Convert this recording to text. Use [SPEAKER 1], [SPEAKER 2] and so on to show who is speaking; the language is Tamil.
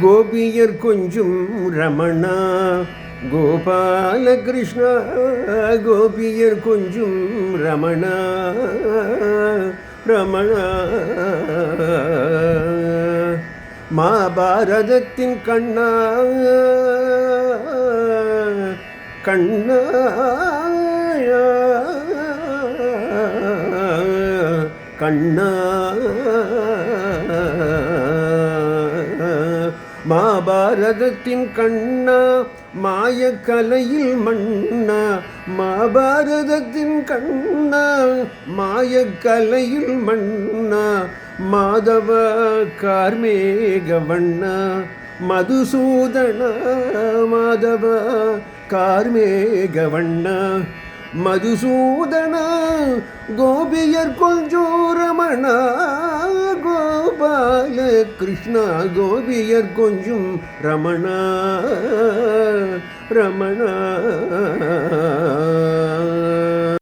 [SPEAKER 1] ഗോപിയർ കൊഞ്ചും രമണ ഗോപാലകൃഷ്ണ ഗോപിയർ കൊഞ്ചും രമണ രമണ. മഹാഭാരതത്തിൻ കണ്ണ കണ്ണ. കണ്ണ. மாபாரதத்தின் கண்ணா மாயக்கலையில் மண்ணா மாபாரதத்தின் கண்ணா மாயக்கலையில் மண்ணா மாதவ கார்மேக வண்ணா. மதுசூதன மாதவ கார்மேக வண்ணா. மதுசூதன கோபியர் கொஞ்சோரமணா பால கிருஷ்ணா கோபியர் கொஞ்சும் ரமணா ரமணா.